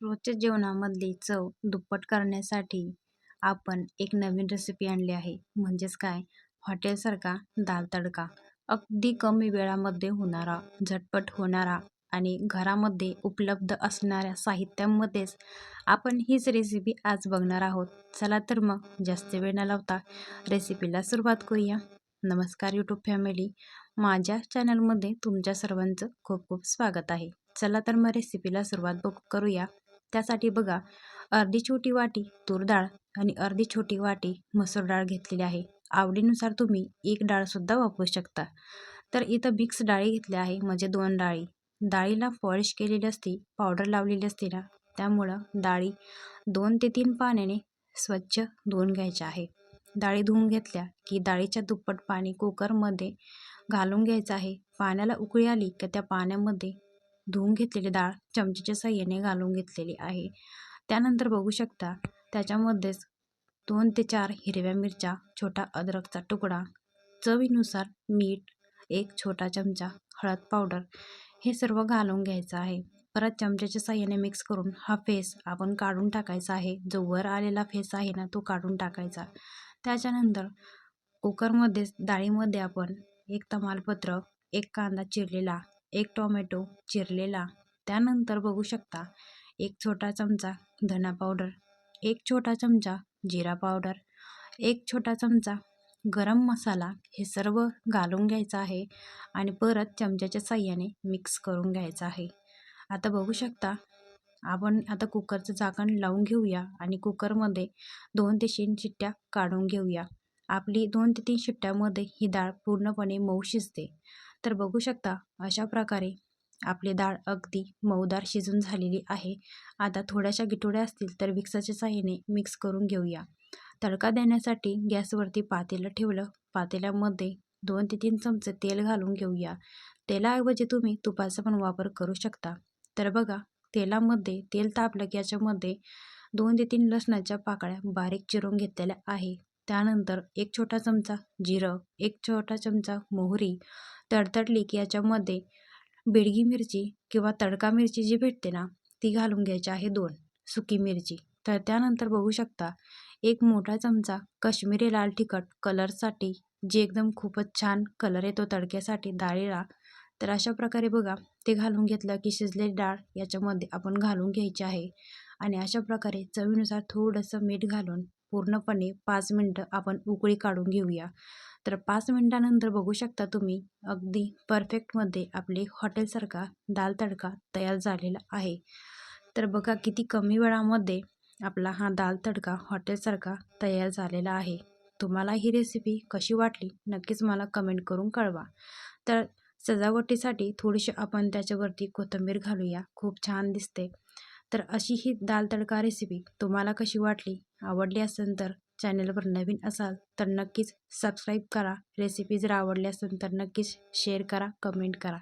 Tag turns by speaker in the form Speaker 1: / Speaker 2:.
Speaker 1: रोजच्या जेवणामधली चव दुप्पट करण्यासाठी आपण एक नवीन रेसिपी आणली आहे. म्हणजेच काय? हॉटेलसारखा दाल तडका. अगदी कमी वेळामध्ये होणारा झटपट होणारा आणि घरामध्ये उपलब्ध असणाऱ्या साहित्यामध्येच आपण हीच रेसिपी आज बघणार आहोत. चला तर मग जास्त वेळ न लावता रेसिपीला सुरुवात करूया. नमस्कार यूट्यूब फॅमिली माझ्या चॅनलमध्ये तुमच्या सर्वांचं खूप खूप स्वागत आहे. चला तर मग रेसिपीला सुरुवात बघ करूया. त्यासाठी बघा अर्धी छोटी वाटी तूर डाळ आणि अर्धी छोटी वाटी मसूर डाळ घेतलेली आहे. आवडीनुसार तुम्ही एक डाळसुद्धा वापरू शकता. तर इथं मिक्स डाळी घेतल्या आहे म्हणजे दोन डाळी. डाळीला पॉलिश केलेली असते पावडर लावलेली असते ना त्यामुळं डाळी दोन ते तीन पाण्याने स्वच्छ धुवून घ्यायच्या आहे. डाळी धुवून घेतल्या की डाळीच्या दुप्पट पाणी कुकरमध्ये घालून घ्यायचं आहे. पाण्याला उकळी आली की त्या पाण्यामध्ये धुवून घेतलेली डाळ चमचेच्या साह्याने घालून घेतलेली आहे. त्यानंतर बघू शकता त्याच्यामध्येच दोन ते चार हिरव्या मिरच्या छोटा अद्रकचा तुकडा चवीनुसार मीठ एक छोटा चमचा हळद पावडर हे सर्व घालून घ्यायचं आहे. परत चमच्याच्या साह्याने मिक्स करून हा फेस आपण काढून टाकायचा आहे. जो वर आलेला फेस आहे ना तो काढून टाकायचा. त्याच्यानंतर कुकरमध्येच डाळीमध्ये आपण एक तमालपत्र एक कांदा चिरलेला एक टोमॅटो चिरलेला त्यानंतर बघू शकता एक छोटा चमचा धना पावडर एक छोटा चमचा जिरा पावडर एक छोटा चमचा गरम मसाला हे सर्व घालून घ्यायचं आहे आणि परत चमच्याच्या साह्याने मिक्स करून घ्यायचं आहे. आता बघू शकता आपण आता कुकरचं झाकण लावून घेऊया आणि कुकरमध्ये दोन ते तीन शिट्ट्या काढून घेऊया. आपली दोन ते तीन शिट्ट्यामध्ये ही डाळ पूर्णपणे मऊ शिजते. तर बघू शकता अशा प्रकारे आपली डाळ अगदी मऊदार शिजून झालेली आहे. आता थोड्याशा गिटोड्या असतील तर मिक्सरच्या साह्याने मिक्स करून घेऊया. तडका देण्यासाठी गॅसवरती पातेलं ठेवलं. पातेल्यामध्ये दोन ते तीन चमचे तेल घालून घेऊया. तेलाऐवजी तुम्ही तुपाचा पण वापर करू शकता. तर बघा तेलामध्ये तेल तापलं की याच्यामध्ये दोन ते तीन लसणाच्या पाकळ्या बारीक चिरून घेतलेल्या आहे. त्यानंतर एक छोटा चमचा जिरं एक छोटा चमचा मोहरी तडतडली की याच्यामध्ये बेडगी मिरची किंवा तडका मिरची जी भेटते ना ती घालून घ्यायची आहे दोन सुकी मिरची. तर त्यानंतर बघू शकता एक मोठा चमचा कश्मीरी लाल तिखट कलरसाठी जे एकदम खूपच छान कलर येतो तडक्यासाठी डाळीला. तर अशा प्रकारे बघा ते घालून घेतलं की शिजलेली डाळ याच्यामध्ये आपण घालून घ्यायची आहे. आणि अशा प्रकारे चवीनुसार थोडंसं मीठ घालून पूर्णपणे पाच मिनटं आपण उकळी काढून घेऊया. तर पाच मिनटानंतर बघू शकता तुम्ही अगदी परफेक्टमध्ये आपले हॉटेलसारखा दाल तडका तयार झालेला आहे. तर बघा किती कमी वेळामध्ये आपला हा दाल तडका हॉटेलसारखा तयार झालेला आहे. तुम्हाला ही रेसिपी कशी वाटली नक्कीच मला कमेंट करून कळवा. तर सजावटीसाठी थोडीशी आपण त्याच्यावरती कोथिंबीर घालूया. खूप छान दिसते. तर अशी ही दाल तडका रेसिपी तुम्हाला कशी वाटली? आवडली असेल तर चॅनलवर नवीन असाल तर नक्कीच सबस्क्राईब करा. रेसिपी जर आवडली असेल तर नक्कीच शेअर करा कमेंट करा.